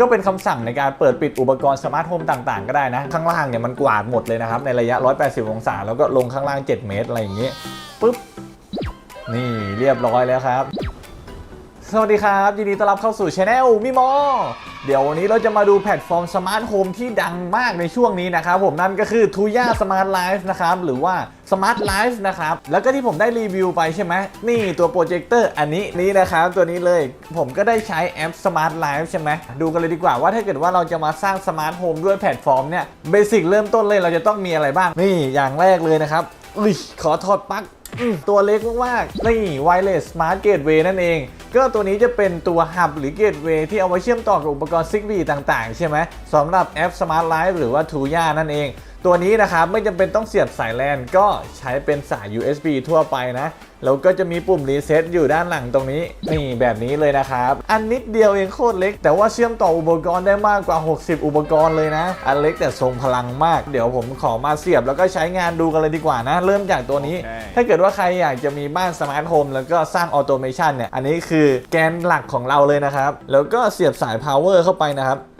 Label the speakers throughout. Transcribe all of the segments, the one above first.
Speaker 1: ก็เป็นคำสั่งในการเปิดปิดอุปกรณ์สมาร์ทโฮมต่างๆ ก็ได้นะ ข้างล่างเนี่ยมันกวาดหมดเลยนะครับในระยะ 180 องศา แล้วก็ลงข้างล่าง 7 เมตร อะไรอย่างนี้ปุ๊บ นี่เรียบร้อยแล้วครับ สวัสดีครับ ยินดีต้อนรับเข้าสู่ช anel มิมอ เดี๋ยววันนี้เราจะมาดูแพลตฟอร์มสมาร์ทโฮมที่ดังมากในช่วงนี้นะครับผมนั่นก็คือ Tuya Smart Life นะครับหรือว่า Smart Life นะครับแล้วก็ที่ผมได้รีวิวไปใช่ไหมนี่ตัวโปรเจคเตอร์อันนี้นี่นะครับตัวนี้เลยผมก็ได้ใช้แอป Smart Life ใช่ไหมดูกันเลยดีกว่าว่าถ้าเกิดว่าเราจะมาสร้างสมาร์ทโฮมด้วยแพลตฟอร์มเนี่ยเบสิกเริ่มต้นเลยเราจะต้องมีอะไรบ้าง นี่อย่างแรกเลยนะครับอุ้ยขอถอดปลั๊กตัวเล็กมากๆนี่ Wireless Smart Gateway นั่นเอง ก็ตัวนี้จะเป็นตัวหับหรือเกตเวย์ที่เอาไว้เชื่อมต่อกับอุปกรณ์ Zigbee ต่างๆ ใช่ไหมสำหรับแอป Smart Life หรือว่า Tuya นั่นเอง ตัวนี้นะครับไม่จำเป็นต้องเสียบสายแลนก็ใช้เป็นสาย USB ทั่วไปนะแล้วก็จะมีปุ่มรีเซ็ตอยู่ด้านหลังตรงนี้นี่แบบนี้เลยนะครับ อันนิดเดียวเองโคตรเล็ก แต่ว่าเชื่อมต่ออุปกรณ์ได้มากกว่า 60 อุปกรณ์เลยนะ อันเล็กแต่ทรงพลังมาก เดี๋ยวผมขอมาเสียบแล้วก็ใช้งานดูกันเลยดีกว่านะ เริ่มจากตัวนี้
Speaker 2: โอเค
Speaker 1: ถ้าเกิดว่าใครอยากจะมีบ้านสมาร์ทโฮมแล้วก็สร้างออโตเมชันเนี่ยอันนี้คือแกนหลักของเราเลยนะครับ แล้วก็เสียบสาย power เข้าไปนะครับอืม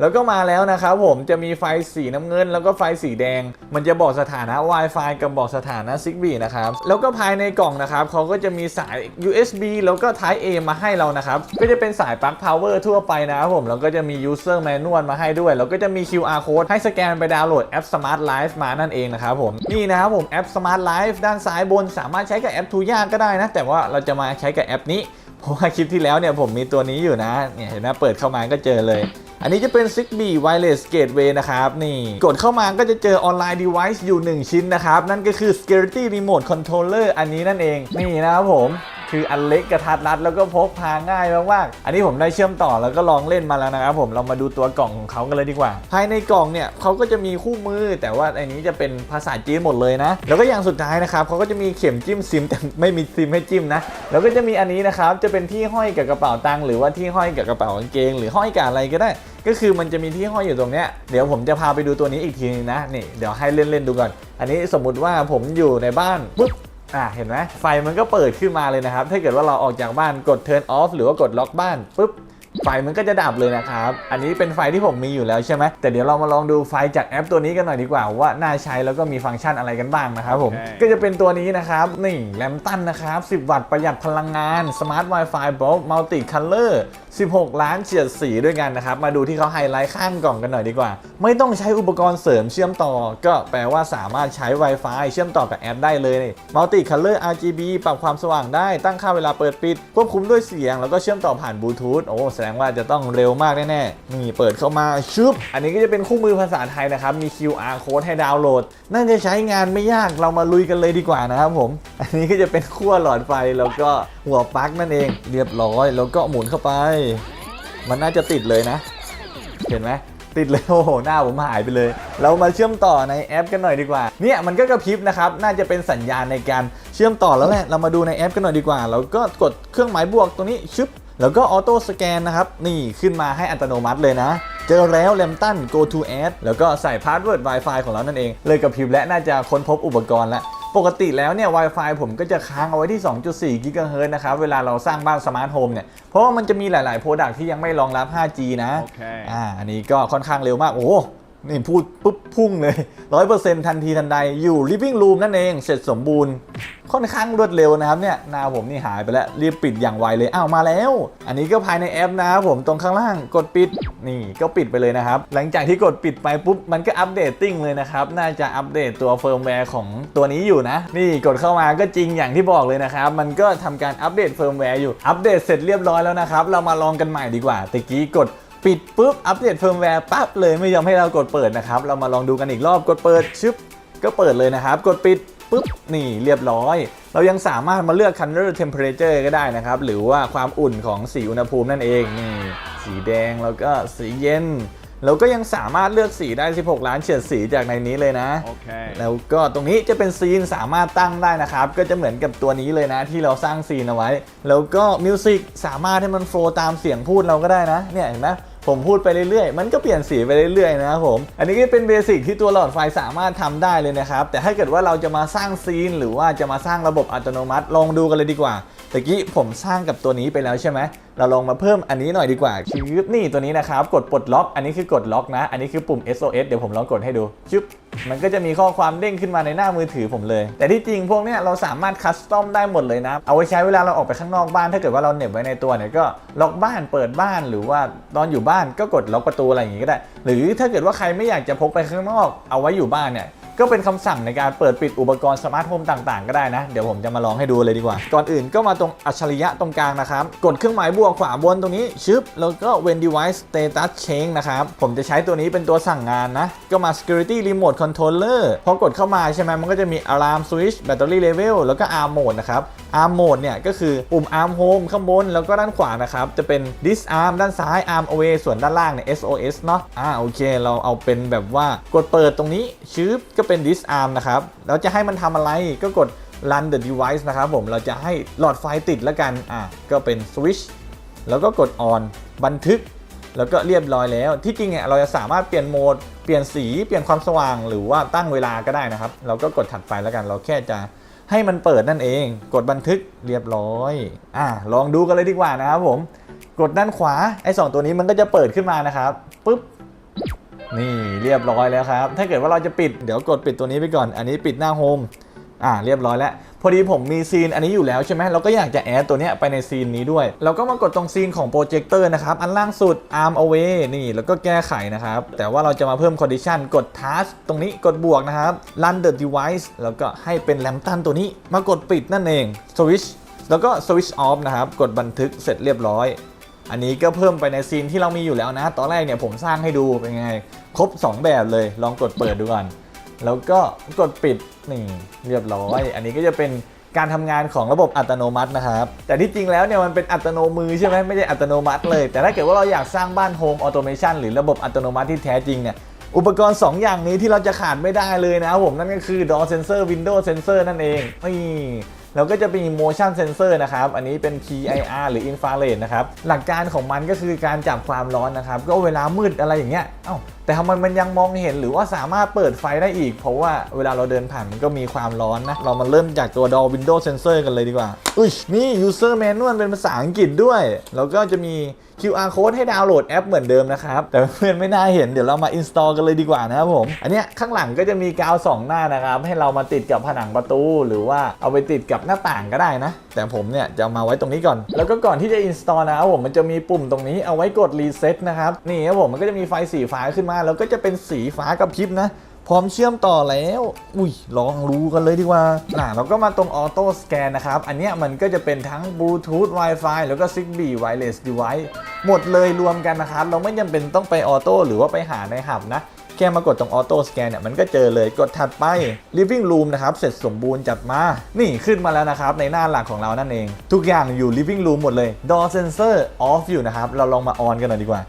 Speaker 1: แล้วก็มาแล้วนะครับผมจะมีไฟสีน้ำเงิน แล้วก็ไฟสีแดง มันจะบอกสถานะ Wi-Fi กับบอกสถานะ Zigbee นะครับแล้วก็ภายในกล่องนะครับเขาก็จะมีสาย USB แล้วก็ Type A มาให้เรานะครับก็จะเป็นสายปลั๊ก power ทั่วไปนะครับผมแล้วก็จะมี user manual มาให้ด้วย แล้วก็จะมี QR code ให้สแกนไปดาวน์โหลดแอป Smart Life มานั่นเองนะครับผมนี่นะครับผมแอป Smart Life ด้านซ้ายบนสามารถใช้กับแอป Tuya ก็ได้นะ แต่ว่าเราจะมาใช้กับแอปนี้เพราะว่าคลิปที่แล้วเนี่ยผมมีตัวนี้อยู่นะเนี่ยเห็นไหมเปิดเข้ามาก็เจอเลย อันนี้จะเป็น Zigbee Wireless Gateway นะครับนี่กดเข้ามาก็จะเจอออนไลน์ device อยู่ 1 ชิ้นนะครับ นั่นก็คือ Security Remote Controller อันนี้นั่นเอง นี่นะครับผม คืออันเล็กกระทัดรัดแล้วก็พกพาง่ายมากๆ อันนี้ผมได้เชื่อมต่อแล้วก็ลองเล่นมาแล้วนะครับผมเรามาดูตัวกล่องของเขากันเลยดีกว่า ภายในกล่องเนี่ยเขาก็จะมีคู่มือ แต่ว่าอันนี้จะเป็นภาษาจีนหมดเลยนะ แล้วก็อย่างสุดท้ายนะครับเขาก็จะมีเข็มจิ้มซิมแต่ไม่มีซิมให้จิ้มนะ แล้วก็จะมีอันนี้นะครับจะเป็นที่ห้อยกับกระเป๋าตังค์หรือว่าที่ห้อยกับกระเป๋ากางเกง หรือห้อยกับอะไรก็ได้ ก็คือมันจะมีที่ห้อยอยู่ตรงเนี้ยเดี๋ยวผมจะพาไปดูตัวนี้อีกทีนึงนะนี่เดี๋ยวให้เล่นๆดูก่อน อันนี้สมมุติว่าผมอยู่ในบ้านปุ๊บ อะเห็นไหมไฟมันก็เปิดขึ้นมาเลยนะครับ ถ้าเกิดว่าเราออกจากบ้านกด turn off หรือว่ากดล็อกบ้านปุ๊บ ไฟมันก็จะดับเลยนะครับ อันนี้เป็นไฟที่ผมมีอยู่แล้วใช่ไหมแต่เดี๋ยวเรามาลองดูไฟจากแอปตัวนี้กันหน่อยดีกว่าว่าน่าใช้แล้วก็มีฟังก์ชันอะไรกันบ้างนะครับผม
Speaker 2: โอเค
Speaker 1: ก็จะเป็นตัวนี้นะครับ นี่แลมตันนะครับ 10 วัตต์ประหยัดพลังงาน Smart Wi-Fi Bulb Multi Color 16 ล้านเฉียดสีด้วยกันนะครับ มาดูที่เขาไฮไลท์ข้างกล่องกันหน่อยดีกว่า ไม่ต้องใช้อุปกรณ์เสริมเชื่อมต่อ ก็แปลว่าสามารถใช้ Wi-Fi เชื่อมต่อกับแอปได้เลยนี่ Multi Color RGB ปรับความสว่างได้ตั้งค่าเวลาเปิดปิด ควบคุมด้วยเสียง แล้วก็เชื่อมต่อผ่านบลูทูธโอ้แสดงว่าจะต้องเร็วมากแน่ๆนี่เปิดเข้ามาชึบอันนี้ก็จะเป็นคู่มือภาษาไทยนะครับมี QR code ให้ดาวน์โหลด น่าจะใช้งานไม่ยากเรามาลุยกันเลยดีกว่านะครับผม อันนี้ก็จะเป็นขั้วหลอดไฟแล้วก็หัวปลั๊กนั่นเองเรียบร้อยแล้วก็หมุนเข้าไป มันน่าจะติดเลยนะ เห็นไหมติดเลยโอ้โหหน้าผมหายไปเลย เรามาเชื่อมต่อในแอปกันหน่อยดีกว่า เนี่ยมันก็กระพริบนะครับ น่าจะเป็นสัญญาณในการเชื่อมต่อแล้วแหละ เรามาดูในแอปกันหน่อยดีกว่าแล้วก็กดเครื่องหมายบวกตรงนี้ชึบ แล้วก็ออโต้สแกนนะครับ นี่ขึ้นมาให้อัตโนมัติเลยนะ เจอแล้วแลมตัน go to add แล้วก็ใส่พาสเวิร์ด Wi-Fi ของเรานั่นเอง เลยกระพริบและน่าจะค้นพบอุปกรณ์แล้วปกติแล้วเนี่ย Wi-Fi ผมก็จะค้างเอาไว้ที่ 2.4 กิกะเฮิรตซ์นะครับ เวลาเราสร้างบ้านสมาร์ทโฮมเนี่ย เพราะว่ามันจะมีหลาย ๆ โปรดักที่ยังไม่รองรับ 5G นะ
Speaker 2: โอเค
Speaker 1: อ่า อันนี้ก็ค่อนข้างเร็วมาก โอ้โห นี่พูดปุ๊บพุ่งเลย100%ทันทีทันใดอยู่ living room นั่นเองเสร็จสมบูรณ์ ค่อนข้างรวดเร็วนะครับเนี่ยนาผมนี่หายไปแล้วรีบปิดอย่างไวเลยอ้าวมาแล้ว อันนี้ก็ภายในแอปนะครับผมตรงข้างล่างกดปิดนี่ก็ปิดไปเลยนะครับ หลังจากที่กดปิดไปปุ๊บมันก็อัปเดตติ้งเลยนะครับ น่าจะอัปเดตตัวเฟิร์มแวร์ของตัวนี้อยู่นะ นี่กดเข้ามาก็จริงอย่างที่บอกเลยนะครับ มันก็ทำการอัปเดตเฟิร์มแวร์อยู่อัปเดตเสร็จเรียบร้อยแล้วนะครับเรามาลองกันใหม่ดีกว่าตะกี้กด ปิดปุ๊บ อัปเดตเฟิร์มแวร์ปั๊บเลยไม่ยอมให้เรากดเปิดนะครับ เรามาลองดูกันอีกรอบกดเปิดชึบก็เปิดเลยนะครับ กดปิดปุ๊บ นี่เรียบร้อย เรายังสามารถมาเลือก color temperature ก็ได้นะครับ หรือว่าความอุ่นของสีอุณหภูมินั่นเองนี่สีแดงแล้วก็สีเย็นแล้วก็ยังสามารถเลือกสีได้ 16 ล้านเฉดสีจากในนี้เลยนะ
Speaker 2: โอเค
Speaker 1: แล้วก็ตรงนี้จะเป็นซีนสามารถตั้งได้นะครับ ก็จะเหมือนกับตัวนี้เลยนะ ที่เราสร้างซีนเอาไว้ แล้วก็มิวสิกสามารถให้มันโฟลว์ตามเสียงพูดเราก็ได้นะ เนี่ยเห็นไหม ผมพูดไปเรื่อยๆ มันก็เปลี่ยนสีไปเรื่อยๆนะครับผม อันนี้ก็เป็นเบสิกที่ตัวหลอดไฟสามารถทำได้เลยนะครับ แต่ถ้าเกิดว่าเราจะมาสร้างซีน หรือว่าจะมาสร้างระบบอัตโนมัติ ลองดูกันเลยดีกว่าตะกี้ผมสร้างกับตัวนี้ไปแล้วใช่ไหม เราลองมาเพิ่มอันนี้หน่อยดีกว่าชึบนี่ตัวนี้นะครับ กดปลดล็อก อันนี้คือกดล็อกนะ อันนี้คือปุ่ม SOS เดี๋ยวผมลองกดให้ดูชึบ มันก็จะมีข้อความเด้งขึ้นมาในหน้ามือถือผมเลย แต่ที่จริงพวกเนี้ยเราสามารถคัสตอมได้หมดเลยนะ เอาไว้ใช้เวลาเราออกไปข้างนอกบ้าน ถ้าเกิดว่าเราเน็บไว้ในตัวเนี่ยก็ล็อกบ้านเปิดบ้านหรือว่าตอนอยู่บ้านก็กดล็อกประตูอะไรอย่างงี้ก็ได้ หรือถ้าเกิดว่าใครไม่อยากจะพกไปข้างนอก เอาไว้อยู่บ้านเนี่ย ก็เป็นคำสั่งในการเปิดปิดอุปกรณ์สมาร์ทโฮมต่างๆ ก็ได้นะ เดี๋ยวผมจะมาลองให้ดูเลยดีกว่า ก่อนอื่นก็มาตรงอัจฉริยะตรงกลางนะครับ กดเครื่องหมายบวกขวาบนตรงนี้ชึบแล้วก็ when device status change นะครับ ผมจะใช้ตัวนี้เป็นตัวสั่งงานนะ ก็มา security remote controller พอกดเข้ามาใช่ไหมมันก็จะมี alarm switch battery level แล้วก็ arm mode นะครับ arm mode เนี่ยก็คือปุ่ม arm home ข้างบนแล้วก็ด้านขวานะครับจะเป็น disarm ด้านซ้าย arm away ส่วนด้านล่างเนี่ย SOS เนาะอ่าโอเค เราเอาเป็นแบบว่ากดเปิดตรงนี้ชึบก็เป็น disarm นะครับแล้วจะให้มันทำอะไรก็กด run the device นะครับผมเราจะให้หลอดไฟติดแล้วกันอะก็เป็น switch แล้วก็กด on บันทึก แล้วก็เรียบร้อยแล้ว ที่จริงเนี่ยเราจะสามารถเปลี่ยนโหมด เปลี่ยนสี เปลี่ยนความสว่าง หรือว่าตั้งเวลาก็ได้นะครับ เราก็กดถัดไปแล้วกัน เราแค่จะให้มันเปิดนั่นเอง กดบันทึกเรียบร้อยอะลองดูกันเลยดีกว่านะครับผม กดด้านขวา ไอ้สองตัวนี้มันก็จะเปิดขึ้นมานะครับปุ๊บ นี่เรียบร้อยแล้วครับ ถ้าเกิดว่าเราจะปิดเดี๋ยวกดปิดตัวนี้ไปก่อน อันนี้ปิดหน้าโฮมอ่าเรียบร้อยแล้ว พอดีผมมีซีนอันนี้อยู่แล้วใช่ไหมเราก็อยากจะแอดตัวเนี้ยไปในซีนนี้ด้วย เราก็มากดตรงซีนของโปรเจคเตอร์นะครับ อันล่างสุด arm away นี่ แล้วก็แก้ไขนะครับ แต่ว่าเราจะมาเพิ่ม condition กด task ตรงนี้กดบวกนะครับ run the device แล้วก็ให้เป็นแลมตันตัวนี้ มากดปิดนั่นเอง switch แล้วก็ switch off นะครับ กดบันทึกเสร็จเรียบร้อย อันนี้ก็เพิ่มไปในซีนที่เรามีอยู่แล้วนะ ตอนแรกเนี่ยผมสร้างให้ดูเป็นไง ครบ 2 แบบเลย ลองกดเปิดดูก่อน แล้วก็กดปิดนี่เรียบร้อย อันนี้ก็จะเป็นการทำงานของระบบอัตโนมัตินะครับ แต่ที่จริงแล้วเนี่ยมันเป็นอัตโนมือใช่ไหมไม่ใช่อัตโนมัติเลย แต่ถ้าเกิดว่าเราอยากสร้างบ้านโฮมออโตเมชันหรือระบบอัตโนมัติที่แท้จริงเนี่ยอุปกรณ์ 2 อย่างนี้ที่เราจะขาดไม่ได้เลยนะครับผมนั่นก็คือ door sensor window sensor นั่นเองนี่ แล้วก็จะมี motion sensor นะครับ อันนี้เป็น PIR หรือ infrared นะครับ หลักการของมันก็คือการจับความร้อนนะครับ ก็เวลามืดอะไรอย่างเงี้ย เอ้าแต่ทำไมมันยังมองเห็นหรือว่าสามารถเปิดไฟได้อีก เพราะว่าเวลาเราเดินผ่านมันก็มีความร้อนนะ เรามาเริ่มจากตัว door window sensor กันเลยดีกว่า อุ้ยนี่ user manual เป็นภาษาอังกฤษด้วย แล้วก็จะมี QR code ให้ดาวน์โหลดแอปเหมือนเดิมนะครับ แต่เพื่อนไม่น่าเห็นเดี๋ยวเรามา install กันเลยดีกว่านะครับผม อันเนี้ยข้างหลังก็จะมีกาวสองหน้านะครับ ให้เรามาติดกับผนังประตู หรือว่าเอาไปติดกับหน้าต่างก็ได้นะ แต่ผมเนี่ยจะมาไว้ตรงนี้ก่อน แล้วก็ก่อนที่จะ install นะครับผมมันจะมีปุ่มตรงนี้เอาไว้กด reset นะครับนี่ครับผมมันก็จะมีไฟสีฟ้าขึ้นมาแล้วก็จะเป็นสีฟ้ากับพริบนะ พร้อมเชื่อมต่อแล้ว อุ้ยลองรู้กันเลยดีกว่าน่ะเราก็มาตรงออโต้สแกนนะครับ อันเนี้ยมันก็จะเป็นทั้งบลูทูธ Wi-Fi แล้วก็ Zigbee Wireless Device หมดเลยรวมกันนะครับ เราไม่จำเป็นต้องไปออโต้หรือว่าไปหาในหับนะแค่มากดตรงออโต้สแกนเนี่ยมันก็เจอเลยกดถัดไป living room นะครับ เสร็จสมบูรณ์จัดมา นี่ขึ้นมาแล้วนะครับ ในหน้าหลักของเรานั่นเอง ทุกอย่างอยู่ living room หมดเลย door sensor off อยู่นะครับ เราลองมาออนกันหน่อยดีกว่า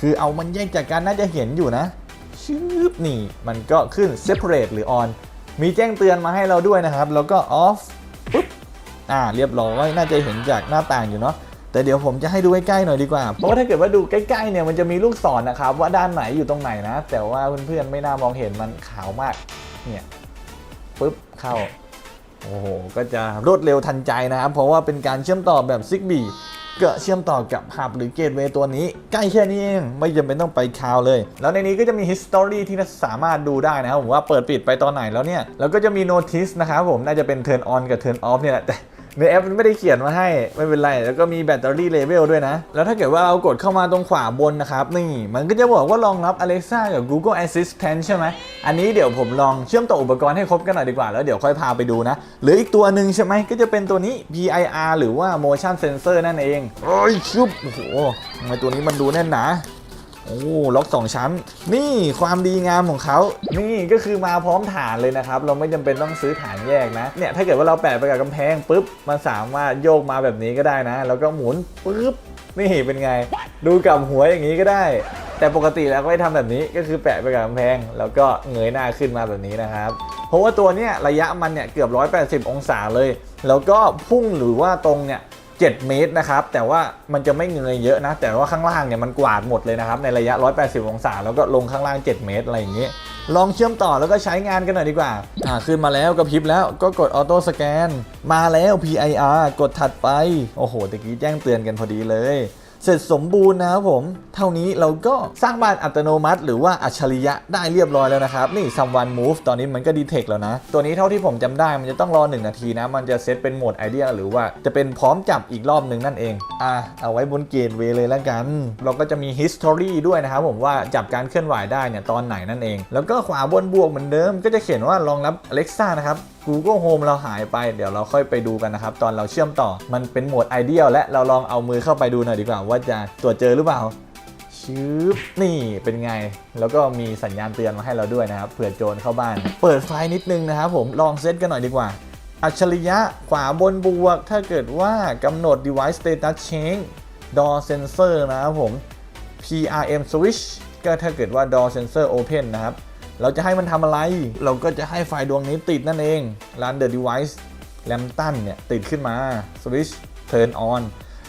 Speaker 1: คือเอามันแยกจากกันน่าจะเห็นอยู่นะชืบนี่มันก็ขึ้น separate หรือ on มีแจ้งเตือนมาให้เราด้วยนะครับ แล้วก็ off ปุ๊บอ่าเรียบร้อยน่าจะเห็นจากหน้าต่างอยู่เนาะแต่เดี๋ยวผมจะให้ดูใกล้ๆหน่อยดีกว่า เพราะว่าถ้าเกิดว่าดูใกล้ๆเนี่ยมันจะมีลูกศรนะครับ ว่าด้านไหนอยู่ตรงไหนนะ แต่ว่าเพื่อนๆไม่น่ามองเห็นมันขาวมากเนี่ยปุ๊บเข้าโอ้โหก็จะรวดเร็วทันใจนะครับ เพราะว่าเป็นการเชื่อมต่อแบบ Zigbee ก็ เชื่อมต่อกับหับหรือเกตเวย์ตัวนี้ ใกล้แค่นี้เองไม่จำเป็นต้องไปคาวเลย แล้วในนี้ก็จะมี history ที่สามารถดูได้นะครับผมว่าเปิดปิดไปตอนไหนแล้วเนี่ยแล้วก็จะมี notice นะครับผมน่าจะเป็น turn on กับ turn off เนี่ยแหละแต่ ในแอปมันไม่ได้เขียนมาให้ ไม่เป็นไร แล้วก็มีแบตเตอรี่เลเวลด้วยนะ แล้วถ้าเกิดว่าเรากดเข้ามาตรงขวาบนนะครับ นี่มันก็จะบอกว่ารองรับ Alexa กับ Google Assistant ใช่ไหม อันนี้เดี๋ยวผมลองเชื่อมต่ออุปกรณ์ให้ครบกันหน่อยดีกว่า แล้วเดี๋ยวค่อยพาไปดูนะเหลืออีกตัวหนึ่งใช่ไหมก็จะเป็นตัวนี้ PIR หรือว่า Motion Sensor นั่นเองโอ้ยชุบโอ้โหทำไมตัวนี้มันดูแน่นหนา โอ้ล็อกสองชั้น นี่ความดีงามของเขานี่ก็คือมาพร้อมฐานเลยนะครับ เราไม่จำเป็นต้องซื้อฐานแยกนะเนี่ยถ้าเกิดว่าเราแปะไปกับกำแพงปุ๊บมันสามารถโยกมาแบบนี้ก็ได้นะ แล้วก็หมุนปุ๊บนี่เป็นไง ดูกับหัวอย่างนี้ก็ได้ แต่ปกติแล้วก็ไม่ทำแบบนี้ก็คือแปะไปกับกำแพง แล้วก็เงยหน้าขึ้นมาแบบนี้นะครับเพราะว่าตัวเนี้ยระยะมันเนี่ยเกือบ 180 องศาเลย แล้วก็พุ่งหรือว่าตรงเนี่ย 7 เมตรนะครับ แต่ว่ามันจะไม่เงยเยอะนะ แต่ว่าข้างล่างเนี่ยมันกวาดหมดเลยนะครับ ในระยะ 180 องศา แล้วก็ลงข้างล่าง 7 เมตร อะไรอย่างนี้ ลองเชื่อมต่อแล้วก็ใช้งานกันหน่อยดีกว่า อ่าขึ้นมาแล้วกระพริบแล้วก็กดออโต้สแกนมาแล้ว PIR กดถัดไป โอ้โหตะกี้แจ้งเตือนกันพอดีเลย เสร็จสมบูรณ์นะครับผม เท่านี้เราก็สร้างบ้านอัตโนมัติ หรือว่าอัจฉริยะได้เรียบร้อยแล้วนะครับ นี่ someone move ตอนนี้มันก็ดีเทคแล้วนะ ตัวนี้เท่าที่ผมจำได้มันจะต้องรอ 1 นาทีนะ มันจะเซตเป็นโหมดไอเดียหรือว่าจะเป็นพร้อมจับอีกรอบหนึ่งนั่นเอง อะ เอาไว้บนเกตเวเลยแล้วกัน เราก็จะมี history ด้วยนะครับผมว่าจับการเคลื่อนไหวได้เนี่ยตอนไหนนั่นเอง แล้วก็ขวาบนบวกเหมือนเดิม ก็จะเขียนว่ารองรับ Alexa นะครับ Google Home เราหายไปเดี๋ยวเราค่อยไปดูกันนะครับ ตอนเราเชื่อมต่อมันเป็นโหมดไอเดียและเราลองเอามือเข้าไปดูหน่อยดีกว่าว่าจะตรวจเจอหรือเปล่าชืบนี่เป็นไง แล้วก็มีสัญญาณเตือนมาให้เราด้วยนะครับเผื่อโจรเข้าบ้าน เปิดไฟนิดนึงนะครับผมลองเซตกันหน่อยดีกว่า อัจฉริยะขวาบนบวก ถ้าเกิดว่ากำหนด device status change door sensor นะครับผม PRM switch ก็ถ้าเกิดว่า door sensor open นะครับ เราจะให้มันทำอะไร เราก็จะให้ไฟดวงนี้ติดนั่นเอง run the device lambton เนี่ยติดขึ้นมา switch turn on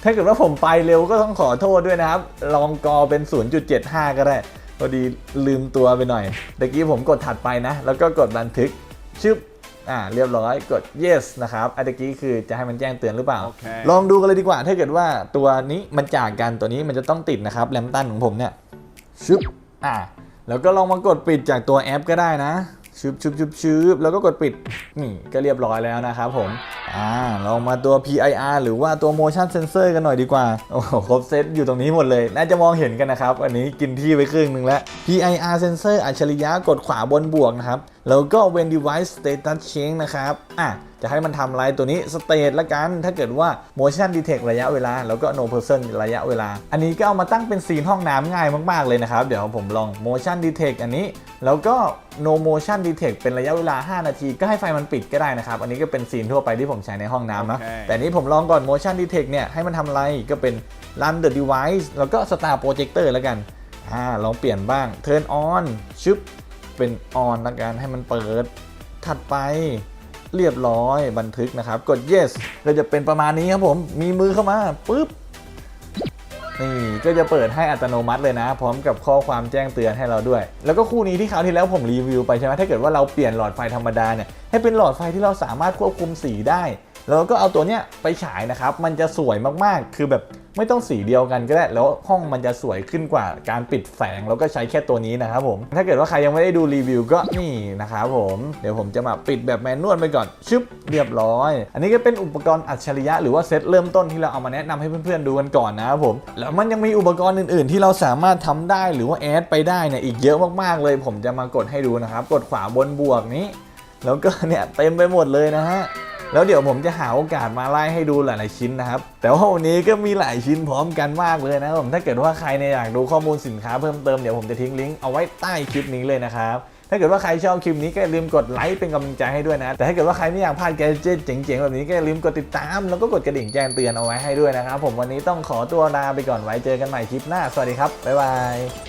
Speaker 1: ถ้าเกิดว่าผมไปเร็วก็ต้องขอโทษด้วยนะครับ ลองกอเป็น 0.75 ก็ได้ พอดีลืมตัวไปหน่อยตะกี้ผมกดถัดไปนะ แล้วก็กดบันทึก ชึบ อ่า เรียบร้อย กด yes นะครับอันตะกี้คือจะให้มันแจ้งเตือนหรือเปล่า
Speaker 2: โอเค
Speaker 1: ลองดูกันเลยดีกว่า ถ้าเกิดว่าตัวนี้มันจากกัน ตัวนี้มันจะต้องติดนะครับ แลมตันของผมเนี่ย ชึบ อ่า แล้วก็ลองมากดปิดจากตัวแอปก็ได้นะชึบชึบชึบชึบแล้วก็กดปิดนี่ก็เรียบร้อยแล้วนะครับผมอ่าลองมาตัว PIR หรือว่าตัว motion sensor กันหน่อยดีกว่า โอ้โหครบเซตอยู่ตรงนี้หมดเลย น่าจะมองเห็นกันนะครับ อันนี้กินที่ไปครึ่งหนึ่งแล้ว PIR sensor อัจฉริยะกดขวาบนบวกนะครับ แล้วก็ when device status change นะครับ อะ จะให้มันทำอะไรตัวนี้ state ละกัน ถ้าเกิดว่า motion detect ระยะเวลา แล้วก็ no person ระยะเวลา อันนี้ก็เอามาตั้งเป็นซีนห้องน้ำง่ายมาก ๆ เลยนะครับ เดี๋ยวผมลอง motion detect อันนี้ แล้วก็ no motion detect เป็นระยะเวลา 5 นาที ก็ให้ไฟมันปิดก็ได้นะครับ อันนี้ก็เป็นซีนทั่วไปที่ผมใช้ในห้องน้ำนะ
Speaker 2: โอเค
Speaker 1: แต่นี้ผมลองก่อน motion detect เนี่ย ให้มันทำอะไร ก็เป็น run the device แล้วก็ start projector แล้วกัน อ่า ลองเปลี่ยนบ้าง turn on ชึบ เป็น on ละกันให้มันเปิด ถัดไปเรียบร้อยบันทึกนะครับ กด yes ก็จะเป็นประมาณนี้ครับผมมีมือเข้ามาปุ๊บนี่ก็จะเปิดให้อัตโนมัติเลยนะ พร้อมกับข้อความแจ้งเตือนให้เราด้วย แล้วก็คู่นี้ที่คราวที่แล้วผมรีวิวไปใช่ไหมถ้าเกิดว่าเราเปลี่ยนหลอดไฟธรรมดาเนี่ยให้เป็นหลอดไฟที่เราสามารถควบคุมสีได้ แล้วก็เอาตัวเนี้ยไปฉายนะครับ มันจะสวยมากๆ คือแบบไม่ต้องสีเดียวกันก็ได้ แล้วห้องมันจะสวยขึ้นกว่าการปิดแสง แล้วก็ใช้แค่ตัวนี้นะครับผม ถ้าเกิดว่าใครยังไม่ได้ดูรีวิวก็นี่นะครับผม เดี๋ยวผมจะมาปิดแบบแมนนวลไปก่อน ชึบเรียบร้อย อันนี้ก็เป็นอุปกรณ์อัจฉริยะหรือว่าเซตเริ่มต้นที่เราเอามาแนะนำให้เพื่อนๆดูกันก่อนนะครับผม แล้วมันยังมีอุปกรณ์อื่นๆ ที่เราสามารถทำได้หรือว่าแอดไปได้เนี่ยอีกเยอะมากๆ เลย ผมจะมากดให้ดูนะครับ กดขวาบนบวกนี้ แล้วก็เนี่ยเต็มไปหมดเลยนะฮะ แล้วเดี๋ยวผมจะหาโอกาสมาไล่ให้ดูหลายๆชิ้นนะครับ แต่ว่าวันนี้ก็มีหลายชิ้นพร้อมกันมากเลยนะครับผมถ้าเกิดว่าใครเนี่ยอยากดูข้อมูลสินค้าเพิ่มเติมเดี๋ยวผมจะทิ้งลิงก์เอาไว้ใต้คลิปนี้เลยนะครับถ้าเกิดว่าใครชอบคลิปนี้ก็อย่าลืมกดไลค์เป็นกำลังใจให้ด้วยนะ แต่ถ้าเกิดว่าใครไม่อยากพลาดแกจิตเจ๋งๆ แบบนี้ก็อย่าลืมกดติดตาม แล้วก็กดกระดิ่งแจ้งเตือนเอาไว้ให้ด้วยนะครับ ผมวันนี้ต้องขอตัวลาไปก่อนไว้เจอกันใหม่คลิปหน้า สวัสดีครับ บ๊ายบาย